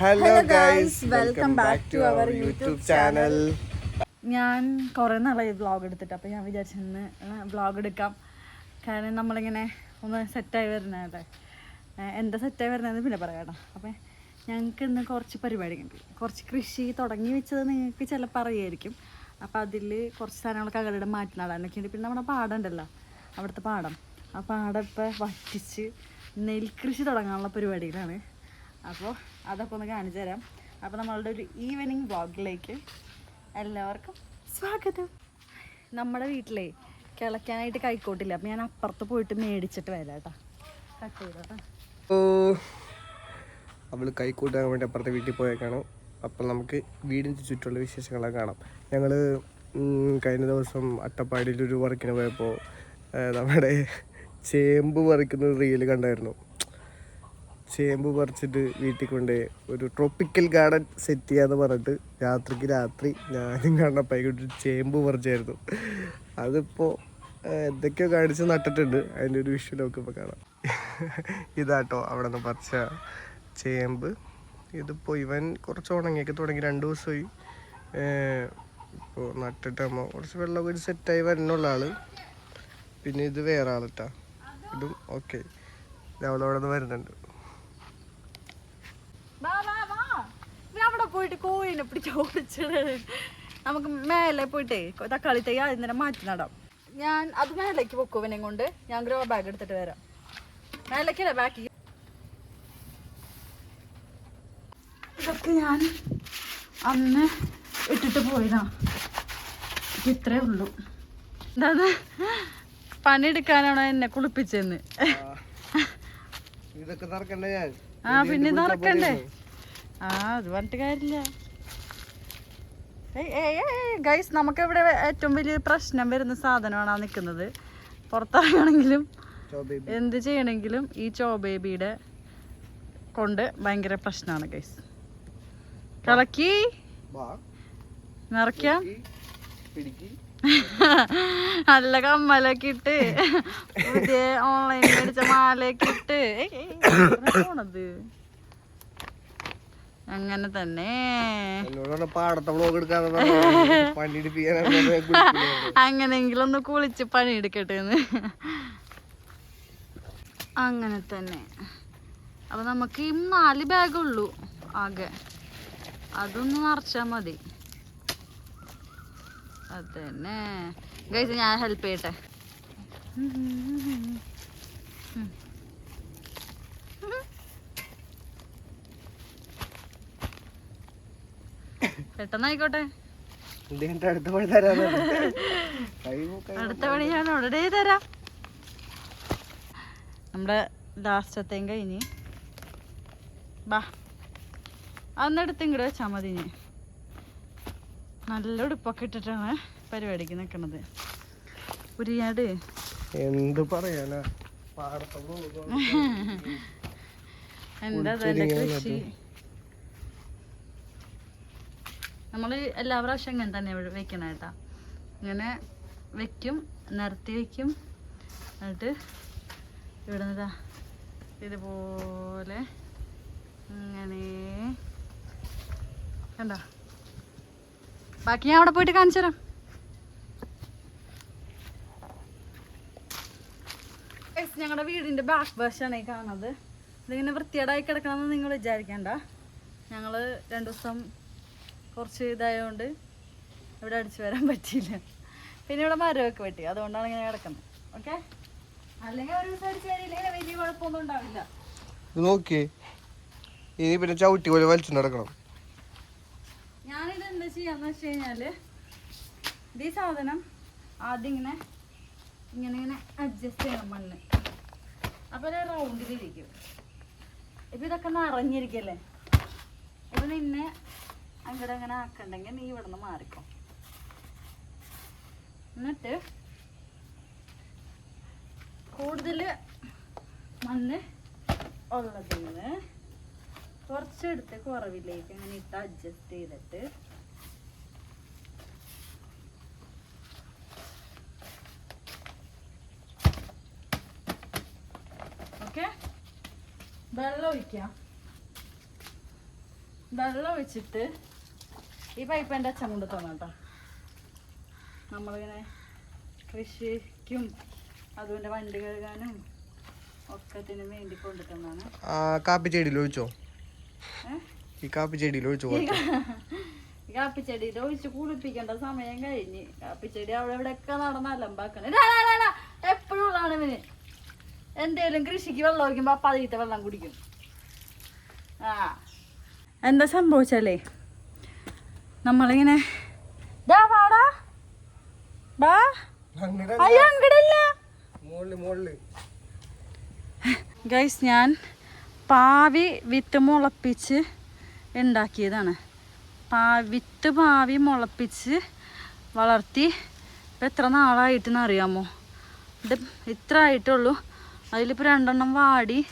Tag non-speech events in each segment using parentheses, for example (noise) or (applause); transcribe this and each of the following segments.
Hello guys welcome back to our YouTube channel ഞാൻ കുറേ നാളായി വ്ളോഗ് എടുത്തിട്ട് അപ്പോൾ ഞാൻ വിചാരിച്ചിന്ന് വ്ളോഗ് എടുക്കാം. കാരണം നമ്മളിങ്ങനെ ഒന്ന് സെറ്റായി വരുന്നതല്ലേ എന്താ സെറ്റായി വരുന്നതെന്ന് പിന്നെ പറയാം അപ്പം ഞങ്ങൾക്ക് ഇന്ന് കുറച്ച് പരിപാടി ഉണ്ട്. കുറച്ച് കൃഷി തുടങ്ങി വെച്ചത് നിങ്ങൾക്ക് ചിലപ്പോൾ അറിയായിരിക്കും. അപ്പോൾ അതിൽ കുറച്ച് സാധനങ്ങളൊക്കെ അകലിടെ മാറ്റി നടാനൊക്കെ ഉണ്ട് പിന്നെ നമ്മുടെ പാടം ഉണ്ടല്ലോ അവിടുത്തെ പാടം. ആ പാടം ഇപ്പോൾ വറ്റിച്ച് നെൽകൃഷി തുടങ്ങാനുള്ള പരിപാടിയിലാണ് അപ്പോൾ അതൊക്കെ ഒന്ന് കാണിച്ചു തരാം. അപ്പോൾ നമ്മളുടെ ഒരു ഈവനിങ് വ്ലോഗിലേക്ക് എല്ലാവർക്കും സ്വാഗതം. നമ്മുടെ വീട്ടിലെ കിളയ്ക്കാനായിട്ട് കൈക്കോട്ടില്ല. അപ്പം ഞാൻ അപ്പുറത്ത് പോയിട്ട് മേടിച്ചിട്ട് വരാം കേട്ടോ. കട്ട് ചെയ്തോ ഓ അവൾ കൈക്കൂട്ടാൻ വേണ്ടി അപ്പുറത്തെ വീട്ടിൽ പോയേക്കാണ്. അപ്പോൾ നമുക്ക് വീടിന് ചുറ്റുള്ള വിശേഷങ്ങളൊക്കെ കാണാം. ഞങ്ങൾ കഴിഞ്ഞ ദിവസം അട്ടപ്പാടിയിൽ ഒരു വർക്കിന് പോയപ്പോൾ നമ്മുടെ ചേമ്പ് പറിക്കുന്ന റീൽ കണ്ടായിരുന്നു. ചേമ്പ് പറിച്ചിട്ട് വീട്ടിൽ കൊണ്ട് ഒരു ട്രോപ്പിക്കൽ ഗാർഡൻ സെറ്റ് ചെയ്യാന്ന് പറഞ്ഞിട്ട് രാത്രിക്ക് രാത്രി ഞാനും കണ്ണപ്പായിക്കൊണ്ട് ചേമ്പ് പറിച്ചായിരുന്നു. അതിപ്പോൾ എന്തൊക്കെയോ കാണിച്ച് നട്ടിട്ടുണ്ട്. അതിന്റെ ഒരു വിഷ്വൽ നമുക്ക് ഇപ്പോൾ കാണാം. ഇതാട്ടോ അവിടെ നിന്ന് പറിച്ച ചേമ്പ്. ഇതിപ്പോൾ ഇവൻ കുറച്ച് ഉണങ്ങിയൊക്കെ തുടങ്ങി രണ്ട് ദിവസമായി. ഇപ്പോൾ നട്ടിട്ടാകുമ്പോൾ കുറച്ച് വെള്ളമൊക്കെ ഒരു സെറ്റായി വരുന്നുള്ള ആൾ പിന്നെ ഇത് വേറെ ആളിട്ടാ. ഇതും ഓക്കെ അവളവിടെ നിന്ന് വരുന്നുണ്ട്. വാ വാ വാ. അവിടെ പോയിട്ട് കോഴിനെ പിടിച്ച് ഓടിച്ചത്. നമുക്ക് മേലെ പോയിട്ടേ തക്കാളി തൈ ആദ്യം മാറ്റി നടാം. ഞാൻ അത് മേലേക്ക് പൊക്കുവനെ കൊണ്ട്. ഞാൻ ഗ്രോ ബാഗ് എടുത്തിട്ട് വരാം. മേലേക്കല്ല ബാക്കി? ഇതൊക്കെ ഞാൻ അന്ന് ഇട്ടിട്ട് പോയതാ. ഇത്രേ ഉള്ളൂ. എന്താന്ന് പണിയെടുക്കാനാണോ എന്നെ കുളിപ്പിച്ചെന്ന് ഇതൊക്കെ നടക്കണ്ടേ ഞാൻ? ആ പിന്നെ നടക്കണ്ടേ? ആ അത് പറഞ്ഞിട്ട് കാര്യമില്ല. ഗൈസ് നമുക്ക് ഇവിടെ ഏറ്റവും വലിയ പ്രശ്നം വരുന്ന സാധനമാണ് ആ നിൽക്കുന്നത്. പുറത്തിറങ്ങണമെങ്കിലും എന്ത് ചെയ്യണമെങ്കിലും ഈ ചോ ബേബിയുടെ കൊണ്ട് ഭയങ്കര പ്രശ്നമാണ് ഗൈസ് കളക്കി നിറയ്ക്കാം. (laughs) നല്ല കമ്മലൊക്കെ ഇട്ട്. പുതിയ ഓൺലൈനിൽ ഏയ് എവിടെയാ പോണത്. അങ്ങനെ തന്നെ. അങ്ങനെങ്കിലും ഒന്ന് കുളിച്ച് പണിയെടുക്കട്ടെ അങ്ങനെ തന്നെ. അപ്പൊ നമുക്ക് ഈ നാല് ബാഗ് ഉള്ളൂ ആകെ. അതൊന്ന് നിറച്ചാ മതി. അതന്നെ ഗൈസ് ഞാൻ ഹെൽപ്പ് ചെയ്യട്ടെ? പെട്ടെന്നായിക്കോട്ടെ. അടുത്ത പണി തരാം അടുത്ത പണി ഞാൻ ഉടനെ തരാം. നമ്മുടെ ലാസ്റ്റത്തെ കഴിഞ്ഞ് ബാ. അന്നെടുത്ത് ഇങ്ങോട്ട് വെച്ചാൽ മതി ഇനി. നല്ല ഉടുപ്പൊക്കെ ഇട്ടിട്ടാണ് പരിപാടിക്ക് നിൽക്കണത് ഉരിയാട്. എന്ത് പറയാനാ? (laughs) എന്താ കൃഷി? നമ്മൾ എല്ലാ പ്രാവശ്യം ഇങ്ങനെ തന്നെ വെക്കണം കേട്ടോ ഇങ്ങനെ വെക്കും നിരത്തി വെക്കും. എന്നിട്ട് ഇവിടെ നിന്നിതാ ഇതുപോലെ ഇങ്ങനെ കണ്ടോ? ബാക്കി ഞാൻ അവിടെ പോയിട്ട് കാണിച്ചു തരാം. ഞങ്ങളുടെ വീടിന്റെ ബാക്ക് വശമാണ് ഈ കാണുന്നത്. ഇതിങ്ങനെ വൃത്തിയേടായി കിടക്കണമെന്ന് നിങ്ങൾ വിചാരിക്കണ്ട. ഞങ്ങൾ രണ്ടു ദിവസം കുറച്ച് ഇതായതുകൊണ്ട് ഇവിടെ അടിച്ചു വരാൻ പറ്റിയില്ല. പിന്നെ ഇവിടെ മരമൊക്കെ വെട്ടി. അതുകൊണ്ടാണ് ഇങ്ങനെ കിടക്കുന്നത്. ഓക്കെ അല്ലെങ്കിൽ ഒരു ദിവസം അടിച്ചു വരില്ലെങ്കിൽ വലിയ കുഴപ്പമൊന്നും ഉണ്ടാവില്ല. നോക്കിയേ. ഇനി പിന്നെ ചവിട്ടി പോലെ വലിച്ചു നടക്കണം. ഞാനിത് എന്താ ചെയ്യാന്ന് വെച്ച് കഴിഞ്ഞാൽ ഈ സാധനം ആദ്യം ഇങ്ങനെ ഇങ്ങനെ ഇങ്ങനെ അഡ്ജസ്റ്റ് ചെയ്യണം മണ്ണ്. അപ്പൊ ഒരു റൗണ്ടിലിരിക്കും ഇപ്പൊ ഇതൊക്കെ നിറഞ്ഞിരിക്കല്ലേ? നിന്നെ അങ്ങോട്ട് അങ്ങനെ ആക്കണ്ടെങ്കിൽ നീ ഇവിടെ നിന്ന് മാറിക്കോ. എന്നിട്ട് കൂടുതൽ മണ്ണ് ഉള്ളതിൽ നിന്ന് കുറച്ചെടുത്ത് കുറവിലേക്ക് അങ്ങനെ ഇട്ട് അഡ്ജസ്റ്റ് ചെയ്തിട്ട് ഓക്കെ? വെള്ളം ഒഴിക്കാം. വെള്ളം ഒഴിച്ചിട്ട് ഈ പൈപ്പ് എന്റെ അച്ഛൻ കൊണ്ട് തന്നു കേട്ടോ. നമ്മളിങ്ങനെ കൃഷിക്കും അതുകൊണ്ട് വണ്ടി കഴുകാനും ഒക്കത്തിനും വേണ്ടി കൊണ്ടു തന്നാണ് കാപ്പി ചെടിയിൽ ഒഴിച്ചോ? ഈ കാപ്പി ചെടിയിൽ ഒഴിച്ചു ഈ ഒഴിച്ച് കുളിപ്പിക്കേണ്ട സമയം കഴിഞ്ഞ്. കാപ്പിച്ചെടി അവിടെ ഇവിടെ ഒക്കെ നടന്ന് അലമ്പാക്കണം എപ്പോഴും ഉള്ളതാണ് ഇവന്. എന്തേലും കൃഷിക്ക് വെള്ളം ഒഴിക്കുമ്പോ അപ്പ അതിലത്തെ വെള്ളം കുടിക്കും. ആ. എന്താ സംഭവിച്ചാലേ നമ്മളിങ്ങനെ ഗൈസ് ഞാൻ പാവി വിത്ത് മുളപ്പിച്ച് ഉണ്ടാക്കിയതാണ്. പാ വിത്ത് പാവി മുളപ്പിച്ച് വളർത്തി ഇപ്പം എത്ര നാളായിട്ടെന്ന് അറിയാമോ? ഇത് ഇത്ര ആയിട്ടുള്ളൂ. അതിലിപ്പോൾ രണ്ടെണ്ണം വാടി.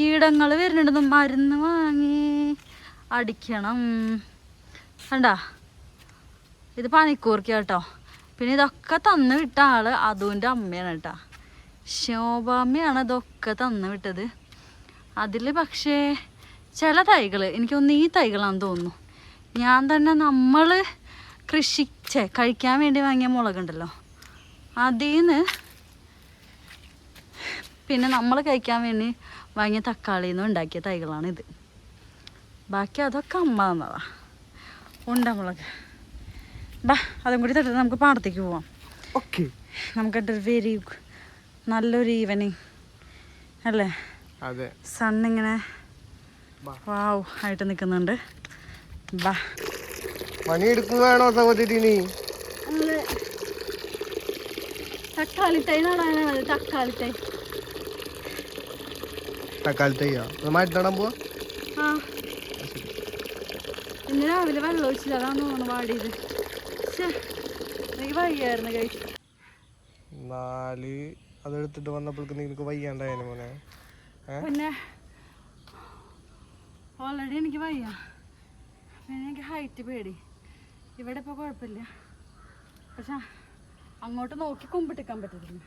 കീടങ്ങൾ വരുന്നുണ്ടെന്ന് മരുന്ന് വാങ്ങി. അടിക്കണം. കണ്ടാ? ഇത് പനിക്കൂർക്ക കേട്ടോ. പിന്നെ ഇതൊക്കെ തന്ന് വിട്ട ആൾ അതുവിന്റെ അമ്മയാണ് കേട്ടോ. ശോഭാമ്മയാണ് ഇതൊക്കെ തന്ന് വിട്ടത്. അതിൽ പക്ഷേ ചില തൈകൾ എനിക്കൊന്ന് ഈ തൈകളാണെന്ന് തോന്നുന്നു. ഞാൻ തന്നെ നമ്മൾ കൃഷി കഴിക്കാൻ വേണ്ടി വാങ്ങിയ മുളകുണ്ടല്ലോ. അതിൽ നിന്ന് പിന്നെ നമ്മൾ കഴിക്കാൻ വേണ്ടി വാങ്ങിയ തക്കാളിയിൽ നിന്ന് ഉണ്ടാക്കിയ തൈകളാണിത്. ബാക്കി അതൊക്കെ അമ്മ തന്നതാ ഉണ്ടമുളക് ബാ അതും കൂടി തട്ടിട്ട് നമുക്ക് പാടത്തേക്ക് പോവാം. ഓക്കെ. നമുക്കൊരു വെരി നല്ലൊരു ഈവനിങ് അല്ലേ? അതെ. സണ്ണിങ്ങനെ. വാവ് ആയിട്ട് നിൽക്കുന്നുണ്ട് ബാ. പണി വേണോ സഹോദരി നീ? തക്കാളി തൈ നടാനാണ് തക്കാളി തൈ. തക്കാളി തൈയാ? മാറ്റി നടാൻ പോവാ. ഇന്ന് രാവിലെ വെള്ളം ഒഴിച്ചില്ല. അതാണ് തോന്നുന്നു പാടിയത് എനിക്ക് വയ്യായിരുന്നു കഴിച്ചു. നാല് അതെടുത്തിട്ട് വന്നപ്പോഴേക്ക് നിനക്ക് വയ്യാണ്ടായിരുന്നു മോനെ. പിന്നെ ഓൾറെഡി എനിക്ക് വയ്യ. പിന്നെ എനിക്ക് ഹൈറ്റ് പേടി. ഇവിടെ ഇപ്പോൾ കുഴപ്പമില്ല. പക്ഷെ അങ്ങോട്ട് നോക്കി കുമ്പിട്ടിക്കാൻ പറ്റത്തില്ല.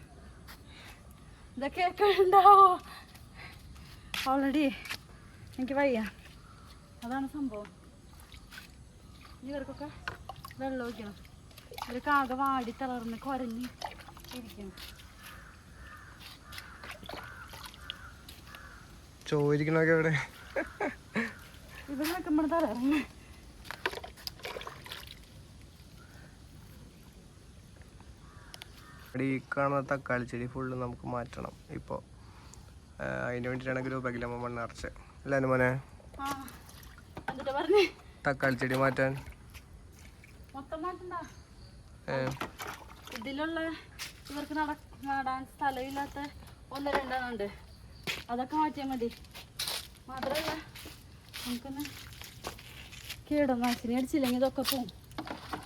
ഇതൊക്കെ ഉണ്ടാവോ ഓൾറെഡി എനിക്ക് വയ്യ. അതാണ് സംഭവം. ഇവർക്കൊക്കെ വെള്ളം ഒഴിക്കണം. ഇവർക്ക് ആകെ വാടി തളർന്ന് കുരഞ്ഞ് ഇരിക്കണം ചോദിക്കണൊക്കെ ഇവിടെ ഇവിടെ നിൽക്കുമ്പോൾ തളർന്ന് ഈ കാണുന്ന തക്കാളി ചെടി ഫുള്ള് നമുക്ക് മാറ്റണം ഇപ്പോൾ അതിന് വേണ്ടിയിട്ടാണ് ഗ്രൂപ്പ് അഖിലമ്മ മണ്ണ് നിറച്ച് അല്ലേ മോനെ തക്കാളി ചെടി മാറ്റാൻ. ഇതിലുള്ള ഇവർക്ക് നട നടാൻ സ്ഥലമില്ലാത്ത ഒന്ന് രണ്ടെണ്ണം ഉണ്ട് അതൊക്കെ മാറ്റിയാൽ മതി. മാത്രമല്ല നമുക്കൊന്ന് കീടനാശിനി അടിച്ചില്ലെങ്കിൽ ഇതൊക്കെ പോവും.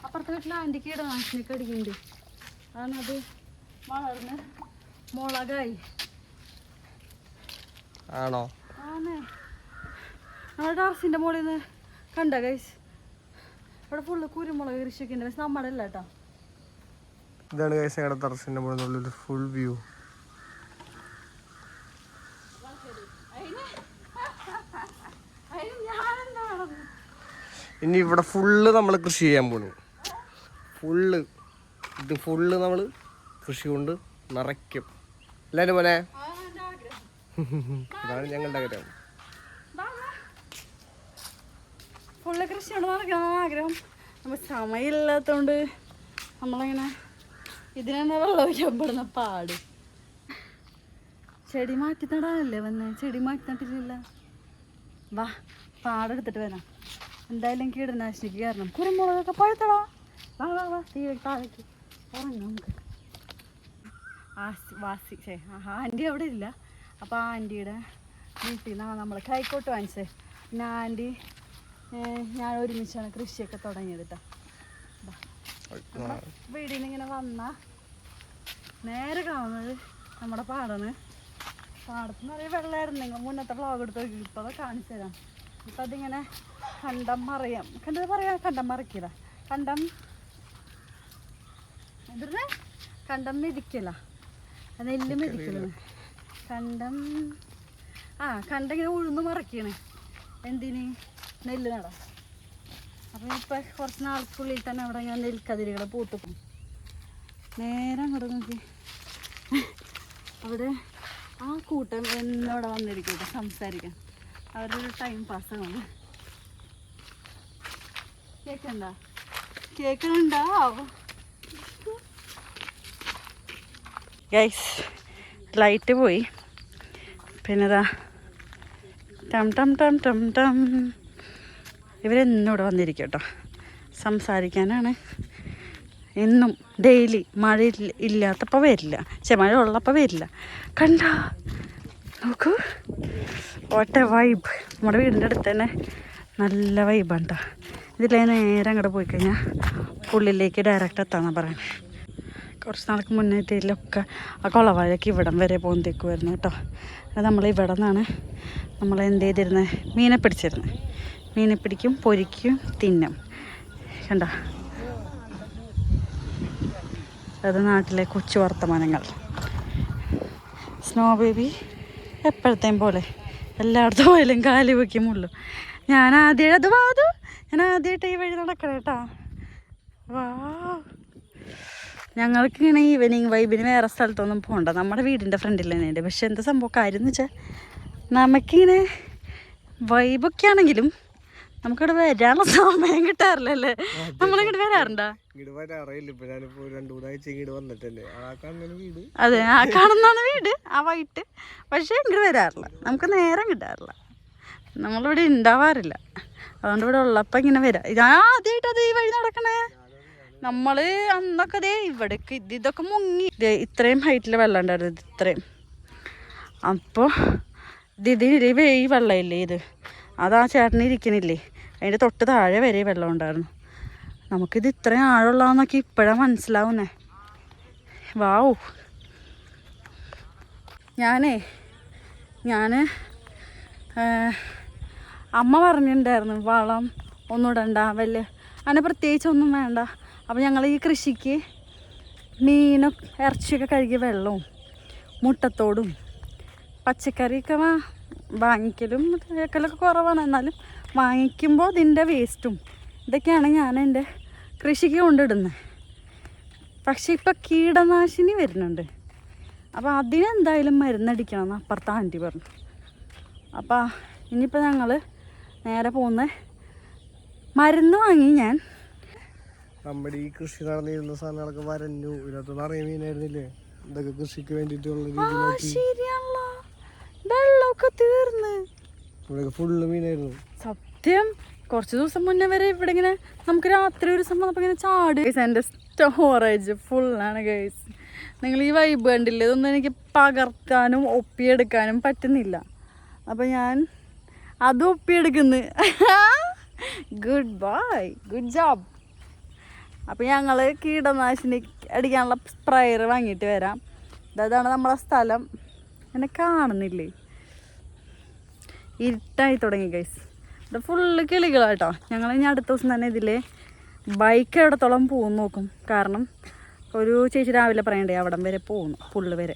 അപ്പുറത്തെ വീട്ടിൽ ആന്റി കീടനാശിനിയൊക്കെ അടിക്കുന്നുണ്ട്. അതാണ് അത് വളർന്ന് മുളകായി. ആണോ? ആണ് നമ്മുടെ ടാർസിന്റെ മുകളിൽ നിന്ന് കണ്ട ഗൈസ് ഇവിടെ ഫുള്ള് കുരുമുളക് കൃഷിയൊക്കെ ഉണ്ട്. പക്ഷെ നമ്മുടെ അല്ല കേട്ടോ. ഇതാണ് കൈസ് ഞങ്ങളുടെ തറസിന്റെ മുകളിൽ ഫുൾ വ്യൂ ഇനി ഇവിടെ ഫുള്ള് നമ്മൾ കൃഷി ചെയ്യാൻ പോണു. ഫുള്ള് ഇത് ഫുള്ള് നമ്മൾ കൃഷി കൊണ്ട് നിറയ്ക്കും. എല്ലാവരും മോനെ അതാണ് (laughs) ഞങ്ങളുടെ ആഗ്രഹം. ഫുള്ള് കൃഷിയാണ് ഉണ്ടെന്നാണ് ആഗ്രഹം. നമ്മൾ സമയമില്ലാത്തതുകൊണ്ട് നമ്മളിങ്ങനെ ഇതിനെന്നെ വെള്ളം ഒഴിക്കാൻ പെടുന്ന പാട്. ചെടി മാറ്റി നടാനല്ലേ വന്ന്? ചെടി മാറ്റി നട്ടിട്ടില്ല വാ പാടെടുത്തിട്ട് വരാം. എന്തായാലും കീടനാശിനിക്ക് കാരണം കുരുമുളകൊക്കെ പഴുത്തടാ. വാ വാ വാ തീ താഴേക്ക് ഇറങ്ങാം നമുക്ക്. ആസി വാസി ചേ ആന്റി അവിടെ ഇല്ല. അപ്പോൾ ആന്റിയുടെ വീട്ടിൽ നിന്നാണ് നമ്മൾ കൈക്കോട്ട് വാങ്ങിച്ചത്. പിന്നെ ആന്റി ഞാൻ ഒരുമിച്ചാണ് കൃഷിയൊക്കെ തുടങ്ങിയത് കേട്ടോ വീടിൽ ഇങ്ങനെ വന്ന നേരെ കാണുന്നത് നമ്മുടെ പാടാണ്. പാടത്ത് നിറയെ വെള്ളമായിരുന്നു നിങ്ങൾ മുന്നത്തെ വ്ളോഗ് എടുത്ത് ഇപ്പോൾ കാണിച്ചു തരാം. ഇപ്പം അതിങ്ങനെ കണ്ടം മറിയാം. കണ്ടത് പറയാം കണ്ടം മറിക്കില്ല. കണ്ടം എന്തിരുന്നേ? കണ്ടം മെതിക്കല. നെല്ല് മെതിക്കലാണ്. കണ്ടം ആ കണ്ടിങ്ങനെ ഉഴുന്ന് മറിക്കണേ. എന്തിന്? നെല്ല് നടാം അപ്പം ഇപ്പം കുറച്ച് നാൾക്കുള്ളിൽ തന്നെ അവിടെ ഞാൻ നെൽക്കതിരുകൾ പൂത്തുക്കും നേരെ അങ്ങോട്ട് അവിടെ ആ കൂട്ടം എന്നോട് വന്നിരിക്കട്ടെ സംസാരിക്കാൻ. അവരുടെ ടൈം പാസ്സാണ് കേക്കണ്ട? കേൾക്കണുണ്ടോ ഗൈസ് ലൈറ്റ് പോയി. പിന്നെ ടം ടം ടം ടം ടം ഇവരെന്നോട് വന്നിരിക്കും കേട്ടോ. സംസാരിക്കാനാണ്. എന്നും ഡെയിലി മഴ ഇല്ല- ഇല്ലാത്തപ്പോൾ വരില്ല. പക്ഷെ മഴ ഉള്ളപ്പോൾ വരില്ല. കണ്ട? നോക്കൂ. ഓട്ട വൈബ് നമ്മുടെ വീടിന്റെ അടുത്ത് തന്നെ നല്ല വൈബാണ് കേട്ടോ. ഇതിലേ നേരെ അങ്ങോട്ട് പോയി കഴിഞ്ഞാൽ പുള്ളിലേക്ക് ഡയറക്റ്റ് എത്താമെന്നാണ് പറയുന്നത് കുറച്ച് നാൾക്ക് മുന്നേ ഇതിലൊക്കെ ആ കുളവാഴയ്ക്ക് ഇവിടം വരെ പോകുന്നേക്കുമായിരുന്നു കേട്ടോ. നമ്മൾ ഇവിടെ നിന്നാണ് നമ്മൾ എന്ത് ചെയ്തിരുന്നത് മീനെ പിടിച്ചിരുന്നത് മീനെ പിടിക്കും പൊരിക്കും തിന്നും. കണ്ട? അത് നാട്ടിലെ കൊച്ചു വർത്തമാനങ്ങൾ. സ്നോ ബേബി എപ്പോഴത്തേം പോലെ എല്ലായിടത്തും പോയാലും കാൽ വയ്ക്കുമുള്ളൂ ഞാൻ ആദ്യം അത് വാതു. ഞാൻ ആദ്യമായിട്ട് ഈ വഴി നടക്കണം കേട്ടാ. വാ. ഞങ്ങൾക്ക് ഇങ്ങനെ ഈവനിങ് വൈബിന് വേറെ സ്ഥലത്തൊന്നും പോകണ്ട നമ്മുടെ വീടിന്റെ ഫ്രണ്ടിൽ തന്നെ ഉണ്ട് പക്ഷെ എന്താ സംഭവം? കാര്യം എന്ന് വെച്ചാൽ നമുക്കിങ്ങനെ വൈബൊക്കെ ആണെങ്കിലും നമുക്കിവിടെ വരാനുള്ള സമയം കിട്ടാറില്ലല്ലേ? നമ്മളിങ്ങോട്ട് വരാറുണ്ടോ? ഇങ്ങോട്ട് വരാറില്ല. ഇപ്പൊ ഞാനിപ്പോ രണ്ടു മൂന്നാഴ്ച ഇങ്ങോട്ട് വന്നിട്ടല്ലേ. ആ കാണുന്ന വീട്. അതെ ആ കാണുന്നാണ് വീട്. ആ വൈകിട്ട്. പക്ഷേ ഇങ്ങോട്ട് വരാറില്ല. നമുക്ക് നേരം കിട്ടാറില്ല. നമ്മളിവിടെ ഉണ്ടാവാറില്ല അതുകൊണ്ട് ഇവിടെ ഉള്ളപ്പോൾ ഇങ്ങനെ വരാം. ഇതാ ആദ്യമായിട്ട് അത് ഈ വഴി നടക്കണേ. നമ്മൾ അന്നൊക്കെ ദേ ഇവിടേക്ക് ഇത് ഇതൊക്കെ മുങ്ങി. ഇത്രയും ഹൈറ്റിൽ വെള്ളം ഉണ്ടായിരുന്നു ഇത് ഇത്രയും. അപ്പോൾ ഇത് ഈ- ഈ വെള്ളമില്ലേ ഇത്? അതാ ചേട്ടനിരിക്കണില്ലേ അതിന്റെ തൊട്ട് താഴെ വരെ വെള്ളം ഉണ്ടായിരുന്നു. നമുക്കിത് ഇത്രയും ആഴമുള്ളതെന്നൊക്കെ ഇപ്പോഴാണ് മനസ്സിലാവുന്നേ. വാവു. ഞാനേ ഞാൻ അമ്മ പറഞ്ഞിട്ടുണ്ടായിരുന്നു വളം ഒന്നും ഇടണ്ട വലിയ അങ്ങനെ പ്രത്യേകിച്ച് ഒന്നും വേണ്ട. അപ്പോൾ ഞങ്ങൾ ഈ കൃഷിക്ക് മീനും ഇറച്ചിയൊക്കെ കഴുകിയ വെള്ളവും മുട്ടത്തോടും പച്ചക്കറിയൊക്കെ വാങ്ങിക്കലും കേക്കലൊക്കെ കുറവാണ്. എന്നാലും വാങ്ങിക്കുമ്പോൾ ഇതിന്റെ വേസ്റ്റും ഇതൊക്കെയാണ് ഞാൻ എന്റെ കൃഷിക്ക് കൊണ്ടിടുന്നത്. പക്ഷേ ഇപ്പം കീടനാശിനി വരുന്നുണ്ട്. അപ്പോൾ അതിനെന്തായാലും മരുന്നടിക്കണം എന്ന് അപ്പുറത്തെ ആന്റി പറഞ്ഞു. അപ്പോൾ ഇനിയിപ്പോൾ ഞങ്ങൾ നേരെ പോകുന്ന മരുന്ന് വാങ്ങി ഞാൻ. നമ്മുടെ ഈ കൃഷി നടന്നിരുന്ന സാധനങ്ങളൊക്കെ വരഞ്ഞു. ഇതിനകത്ത് നിറയെ മീനായിരുന്നില്ലേ? ഇതൊക്കെ കൃഷിക്ക് വേണ്ടിയിട്ടുള്ള വെള്ളമൊക്കെ തീർന്ന്. ഫുള്ള് മീനായിരുന്നു. സത്യം? കുറച്ച് ദിവസം മുന്നേ വരെ ഇവിടെ ഇങ്ങനെ നമുക്ക് രാത്രി ഒരു ദിവസം വന്നപ്പോൾ ഇങ്ങനെ ചാടി. എന്റെ സ്റ്റോറേജ് ഫുള്ളാണ് ഗൈസ് നിങ്ങൾ ഈ വൈബ് കണ്ടില്ലേ? ഇതൊന്നും എനിക്ക് പകർത്താനും ഒപ്പിയെടുക്കാനും പറ്റുന്നില്ല. അപ്പം ഞാൻ അത് ഒപ്പിയെടുക്കുന്നു. ഗുഡ് ബൈ ഗുഡ് ജോബ് അപ്പം ഞങ്ങൾ കീടനാശിനി അടിക്കാനുള്ള സ്പ്രയർ വാങ്ങിയിട്ട് വരാം. ഇതാണ് നമ്മളെ സ്ഥലം. എന്നെ കാണുന്നില്ലേ? ഇരുട്ടായി തുടങ്ങി ഗൈസ് ഇത് ഫുള്ള് കിളികളാട്ടോ. ഞങ്ങൾ ഇനി അടുത്ത ദിവസം തന്നെ ഇതിലെ ബൈക്ക് എവിടത്തോളം പോകും നോക്കും. കാരണം ഒരു ചേച്ചി രാവിലെ പറയണ്ടേ അവിടം വരെ പോകുന്നു പുള്ള് വരെ.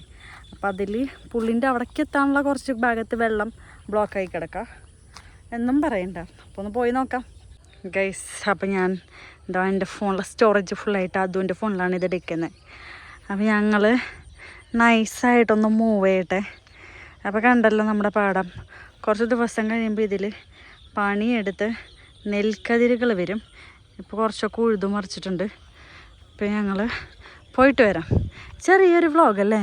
അപ്പോൾ അതിൽ പുള്ളിന്റെ അവിടേക്ക് എത്താനുള്ള കുറച്ച് ഭാഗത്ത് വെള്ളം ബ്ലോക്കായി കിടക്കാം. എന്നും പറയണ്ട. അപ്പോൾ ഒന്ന് പോയി നോക്കാം. ഗൈസ് അപ്പോൾ ഞാൻ എന്താ എന്റെ ഫോണിലെ സ്റ്റോറേജ് ഫുള്ളായിട്ട് അതുന്റെ ഫോണിലാണ് ഇത് എടുക്കുന്നത് അപ്പോൾ ഞങ്ങൾ നൈസായിട്ടൊന്ന് മൂവ് ചെയ്യട്ടെ. അപ്പോൾ കണ്ടല്ലോ നമ്മുടെ പാടം. കുറച്ച് ദിവസം കഴിയുമ്പോൾ ഇതിൽ പണിയെടുത്ത് നെൽക്കതിരുകൾ വരും. ഇപ്പോൾ കുറച്ചൊക്കെ ഉഴുതു മറിച്ചിട്ടുണ്ട്. ഇപ്പം ഞങ്ങൾ പോയിട്ട് വരാം. ചെറിയൊരു വ്ളോഗല്ലേ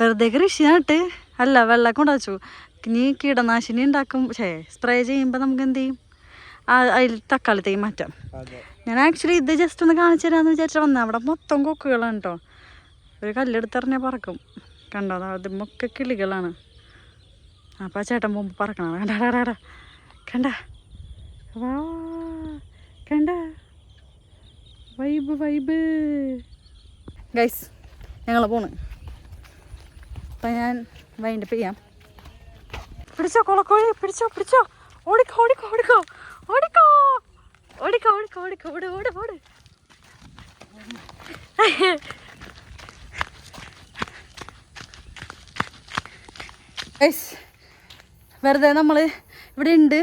വെറുതെ കൃഷി നട്ട് അല്ല വെള്ളം കൊണ്ടുവച്ചു ഇനി കീടനാശിനി ഉണ്ടാക്കും. ഛേ സ്പ്രേ ചെയ്യുമ്പോൾ നമുക്ക് എന്ത് ചെയ്യും? ആ അതിൽ തക്കാളി തൈ മാറ്റാം. ഞാൻ ആക്ച്വലി ഇത് ജസ്റ്റ് ഒന്ന് കാണിച്ചു തരാമെന്ന് വിചാരിച്ചാൽ വന്നാൽ അവിടെ മൊത്തം കൊക്കുകളാണ് കേട്ടോ ഒരു കല്ലെടുത്തെറിഞ്ഞാൽ പറക്കും. കണ്ടോ? അത് മൊക്കെ കിളികളാണ്. അപ്പോൾ ചേട്ടൻ പോകുമ്പോൾ പറക്കണം കണ്ടാ കണ്ടാ, കണ്ടാ കണ്ട. വാ കണ്ട. Vibe vibe. ഗൈസ് ഞങ്ങൾ പോണ്. അപ്പം ഞാൻ വൈൻഡപ്പ് ചെയ്യാം. പിടിച്ചോ കൊളക്കോഴി പിടിച്ചോ പിടിച്ചോ. ഓടിക്കോ ഓടിക്കോ ഓടിക്കോ. ഓടിക്കോ. ഓടിക്കോ ഓടിക്കോ ഓടിക്കോ. ഓട് ഓട് ഓട്. ഗൈസ് വെറുതെ നമ്മൾ ഇവിടെ ഉണ്ട്.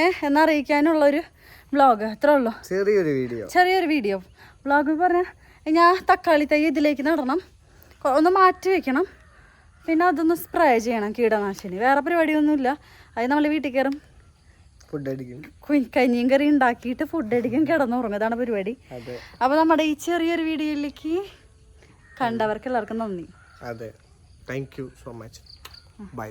ഏഹ് എന്നറിയിക്കാനുള്ളൊരു വ്ളോഗ് അത്രേ ഉള്ളൂ. ചെറിയൊരു വീഡിയോ ചെറിയൊരു വീഡിയോ വ്ളോഗ് പറഞ്ഞാൽ ഞാൻ തക്കാളി തൈ ഇതിലേക്ക് നടണം. ഒന്ന് മാറ്റി വെക്കണം. പിന്നെ അതൊന്ന് സ്പ്രേ ചെയ്യണം കീടനാശിനി. വേറെ പരിപാടിയൊന്നുമില്ല. അത് നമ്മൾ വീട്ടിൽ കയറും. ഫുഡ് അടിക്കും. കുഞ്ഞ് കഞ്ഞിയും കറി ഉണ്ടാക്കിയിട്ട് ഫുഡ് അടിക്കും കിടന്നുറങ്ങും അതാണ് പരിപാടി അപ്പോൾ നമ്മുടെ ഈ ചെറിയൊരു വീഡിയോയിലേക്ക് കണ്ടവർക്ക് എല്ലാവർക്കും നന്ദി. അതെ. Thank you so much bye